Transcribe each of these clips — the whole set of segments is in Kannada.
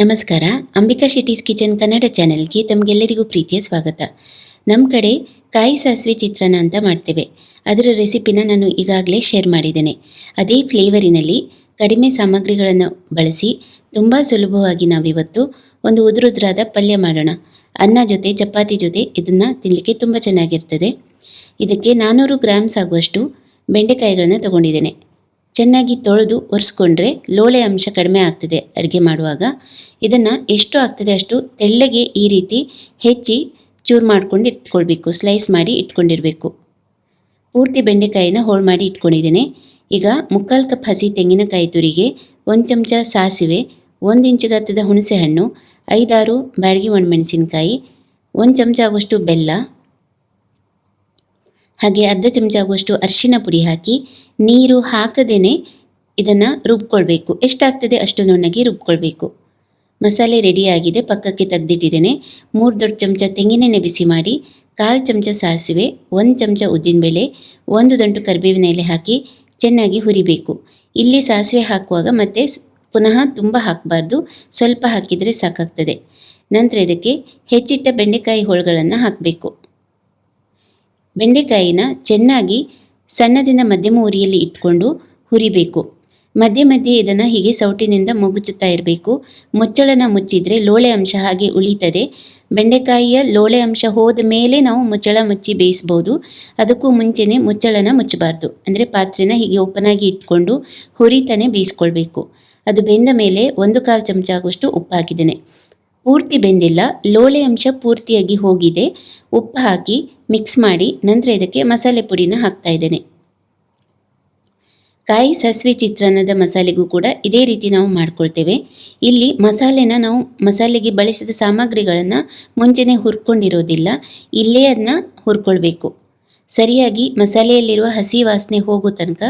ನಮಸ್ಕಾರ, ಅಂಬಿಕಾ ಶೆಟ್ಟೀಸ್ ಕಿಚನ್ ಕನ್ನಡ ಚಾನೆಲ್ಗೆ ತಮಗೆಲ್ಲರಿಗೂ ಪ್ರೀತಿಯ ಸ್ವಾಗತ. ನಮ್ಮ ಕಡೆ ಕಾಯಿ ಸಾಸಿವೆ ಚಿತ್ರಾನ್ನ ಅಂತ ಮಾಡ್ತೇವೆ. ಅದರ ರೆಸಿಪಿನ ನಾನು ಈಗಾಗಲೇ ಶೇರ್ ಮಾಡಿದ್ದೇನೆ. ಅದೇ ಫ್ಲೇವರಿನಲ್ಲಿ ಕಡಿಮೆ ಸಾಮಗ್ರಿಗಳನ್ನು ಬಳಸಿ ತುಂಬ ಸುಲಭವಾಗಿ ನಾವಿವತ್ತು ಒಂದು ಉದುರುದ್ರಾದ ಪಲ್ಯ ಮಾಡೋಣ. ಅನ್ನ ಜೊತೆ, ಚಪಾತಿ ಜೊತೆ ಇದನ್ನು ತಿನ್ನಲಿಕ್ಕೆ ತುಂಬ ಚೆನ್ನಾಗಿರ್ತದೆ. ಇದಕ್ಕೆ ನಾನ್ನೂರು ಗ್ರಾಮ್ಸ್ ಆಗುವಷ್ಟು ಬೆಂಡೆಕಾಯಿಗಳನ್ನು ತಗೊಂಡಿದ್ದೇನೆ. ಚೆನ್ನಾಗಿ ತೊಳೆದು ಒರೆಸ್ಕೊಂಡ್ರೆ ಲೋಳೆ ಅಂಶ ಕಡಿಮೆ ಆಗ್ತದೆ ಅಡುಗೆ ಮಾಡುವಾಗ. ಇದನ್ನು ಎಷ್ಟು ಆಗ್ತದೆ ಅಷ್ಟು ತೆಳ್ಳಗೆ ಈ ರೀತಿ ಹೆಚ್ಚಿ ಚೂರು ಮಾಡ್ಕೊಂಡು ಇಟ್ಕೊಳ್ಬೇಕು. ಸ್ಲೈಸ್ ಮಾಡಿ ಇಟ್ಕೊಂಡಿರಬೇಕು. ಪೂರ್ತಿ ಬೆಂಡೆಕಾಯಿನ ಹೋಳು ಮಾಡಿ ಇಟ್ಕೊಂಡಿದ್ದೇನೆ. ಈಗ ಮುಕ್ಕಾಲು ಕಪ್ ಹಸಿ ತೆಂಗಿನಕಾಯಿ ತುರಿಗೆ, ಒಂದು ಚಮಚ ಸಾಸಿವೆ, ಒಂದು ಇಂಚು ಗಾತ್ರದ ಹುಣಸೆಹಣ್ಣು, ಐದಾರು ಬ್ಯಾಡಗಿ ಒಣಮೆಣಸಿನ್ಕಾಯಿ, ಒಂದು ಚಮಚ ಆಗುವಷ್ಟು ಬೆಲ್ಲ ಹಾಗೆ ಅರ್ಧ ಚಮಚ ಆಗುವಷ್ಟು ಅರಿಶಿನ ಪುಡಿ ಹಾಕಿ ನೀರು ಹಾಕದೇನೆ ಇದನ್ನು ರುಬ್ಕೊಳ್ಬೇಕು. ಎಷ್ಟಾಗ್ತದೆ ಅಷ್ಟು ನುಣ್ಣಗೆ ರುಬ್ಕೊಳ್ಬೇಕು. ಮಸಾಲೆ ರೆಡಿಯಾಗಿದೆ ಪಕ್ಕಕ್ಕೆ ತೆಗೆದಿಟ್ಟಿದ್ದೇನೆ. ಮೂರು ದೊಡ್ಡ ಚಮಚ ತೆಂಗಿನೆಣ್ಣೆ ಬಿಸಿ ಮಾಡಿ, ಕಾಲು ಚಮಚ ಸಾಸಿವೆ, ಒಂದು ಚಮಚ ಉದ್ದಿನಬೇಳೆ ಒಂದು ದಂಟು ಕರಿಬೇವಿನ ಎಲೆ ಹಾಕಿ ಚೆನ್ನಾಗಿ ಹುರಿಬೇಕು. ಇಲ್ಲಿ ಸಾಸಿವೆ ಹಾಕುವಾಗ ಮತ್ತೆ ಪುನಃ ತುಂಬ ಹಾಕಬಾರ್ದು, ಸ್ವಲ್ಪ ಹಾಕಿದರೆ ಸಾಕಾಗ್ತದೆ. ನಂತರ ಇದಕ್ಕೆ ಹೆಚ್ಚಿಟ್ಟ ಬೆಂಡೆಕಾಯಿ ಹೋಳುಗಳನ್ನು ಹಾಕಬೇಕು. ಬೆಂಡೆಕಾಯಿನ ಚೆನ್ನಾಗಿ ಸಣ್ಣದಿಂದ ಮಧ್ಯಮ ಉರಿಯಲ್ಲಿ ಇಟ್ಕೊಂಡು ಹುರಿಬೇಕು. ಮಧ್ಯೆ ಮಧ್ಯೆ ಇದನ್ನು ಹೀಗೆ ಸೌಟಿನಿಂದ ಮುಗುಚುತ್ತಾ ಇರಬೇಕು. ಮುಚ್ಚಳನ ಮುಚ್ಚಿದರೆ ಲೋಳೆ ಅಂಶ ಹಾಗೆ ಉಳಿತದೆ. ಬೆಂಡೆಕಾಯಿಯ ಲೋಳೆ ಅಂಶ ಹೋದ ಮೇಲೆ ನಾವು ಮುಚ್ಚಳ ಮುಚ್ಚಿ ಬೇಯಿಸ್ಬೋದು. ಅದಕ್ಕೂ ಮುಂಚೆನೇ ಮುಚ್ಚಳನ ಮುಚ್ಚಬಾರ್ದು. ಅಂದರೆ ಪಾತ್ರೆನ ಹೀಗೆ ಓಪನ್ ಆಗಿ ಇಟ್ಕೊಂಡು ಹುರಿತಾನೆ ಬೇಯಿಸ್ಕೊಳ್ಬೇಕು. ಅದು ಬೆಂದ ಮೇಲೆ ಒಂದು ಕಾಲು ಚಮಚ ಆಗುವಷ್ಟು ಉಪ್ಪು ಹಾಕಿದ್ದೇನೆ ಪೂರ್ತಿ ಬೆಂದಿಲ್ಲ. ಲೋಳೆ ಅಂಶ ಪೂರ್ತಿಯಾಗಿ ಹೋಗಿದೆ. ಉಪ್ಪು ಹಾಕಿ ಮಿಕ್ಸ್ ಮಾಡಿ ನಂತರ ಇದಕ್ಕೆ ಮಸಾಲೆ ಪುಡಿನ ಹಾಕ್ತಾ ಇದ್ದೇನೆ. ಕಾಯಿ ಸಸ್ವಿ ಚಿತ್ರಾನ್ನದ ಮಸಾಲೆಗೂ ಕೂಡ ಇದೇ ರೀತಿ ನಾವು ಮಾಡ್ಕೊಳ್ತೇವೆ. ಇಲ್ಲಿ ಮಸಾಲೆನ ನಾವು ಮಸಾಲೆಗೆ ಬಳಸಿದ ಸಾಮಗ್ರಿಗಳನ್ನು ಮುಂಚೆನೆ ಹುರ್ಕೊಂಡಿರೋದಿಲ್ಲ. ಇಲ್ಲೇ ಅದನ್ನ ಹುರ್ಕೊಳ್ಬೇಕು. ಸರಿಯಾಗಿ ಮಸಾಲೆಯಲ್ಲಿರುವ ಹಸಿ ವಾಸನೆ ಹೋಗೋ ತನಕ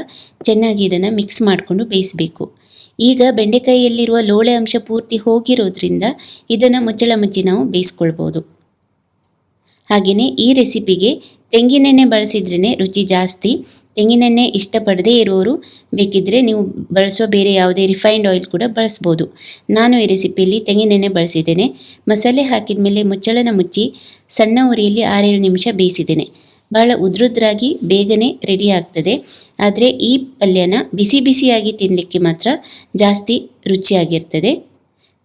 ಚೆನ್ನಾಗಿ ಇದನ್ನು ಮಿಕ್ಸ್ ಮಾಡಿಕೊಂಡು ಬೇಯಿಸಬೇಕು. ಈಗ ಬೆಂಡೆಕಾಯಿಯಲ್ಲಿರುವ ಲೋಳೆ ಅಂಶ ಪೂರ್ತಿ ಹೋಗಿರೋದ್ರಿಂದ ಇದನ್ನು ಮುಚ್ಚಳ ಮುಚ್ಚಿ ನಾವು ಬೇಯಿಸ್ಕೊಳ್ಬೋದು. ಹಾಗೆಯೇ ಈ ರೆಸಿಪಿಗೆ ತೆಂಗಿನೆಣ್ಣೆ ಬಳಸಿದ್ರೇ ರುಚಿ ಜಾಸ್ತಿ, ತೆಂಗಿನೆಣ್ಣೆ ಇಷ್ಟಪಡದೇ ಇರೋರು ಬೇಕಿದ್ದರೆ ನೀವು ಬಳಸುವ ಬೇರೆ ಯಾವುದೇ ರಿಫೈನ್ಡ್ ಆಯಿಲ್ ಕೂಡ ಬಳಸ್ಬೋದು. ನಾನು ಈ ರೆಸಿಪಿಯಲ್ಲಿ ತೆಂಗಿನೆಣ್ಣೆ ಬಳಸಿದ್ದೇನೆ. ಮಸಾಲೆ ಹಾಕಿದ ಮೇಲೆ ಮುಚ್ಚಳನ ಮುಚ್ಚಿ ಸಣ್ಣ ಉರಿಯಲ್ಲಿ ಆರೇಳು ನಿಮಿಷ ಬೇಯಿಸಿದ್ದೇನೆ. ಬಹಳ ಉದ್ರುದ್ರಾಗಿ ಬೇಗನೆ ರೆಡಿ ಆಗ್ತದೆ. ಆದರೆ ಈ ಪಲ್ಯನ ಬಿಸಿ ಬಿಸಿಯಾಗಿ ತಿನ್ನಲಿಕ್ಕೆ ಮಾತ್ರ ಜಾಸ್ತಿ ರುಚಿಯಾಗಿರ್ತದೆ.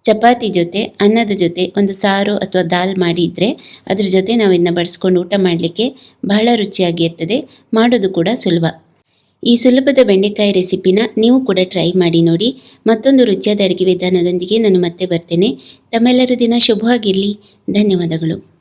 ಚಪಾತಿ ಜೊತೆ, ಅನ್ನದ ಜೊತೆ ಒಂದು ಸಾರು ಅಥವಾ ದಾಲ್ ಮಾಡಿದರೆ ಅದ್ರ ಜೊತೆ ನಾವು ಇದನ್ನ ಬಡಿಸ್ಕೊಂಡು ಊಟ ಮಾಡಲಿಕ್ಕೆ ಬಹಳ ರುಚಿಯಾಗಿರ್ತದೆ. ಮಾಡೋದು ಕೂಡ ಸುಲಭ. ಈ ಸುಲಭದ ಬೆಂಡೆಕಾಯಿ ರೆಸಿಪಿನ ನೀವು ಕೂಡ ಟ್ರೈ ಮಾಡಿ ನೋಡಿ. ಮತ್ತೊಂದು ರುಚಿಯಾದ ಅಡುಗೆ ವಿಧಾನದೊಂದಿಗೆ ನಾನು ಮತ್ತೆ ಬರ್ತೇನೆ. ತಮ್ಮೆಲ್ಲರ ದಿನ ಶುಭವಾಗಿರಲಿ. ಧನ್ಯವಾದಗಳು.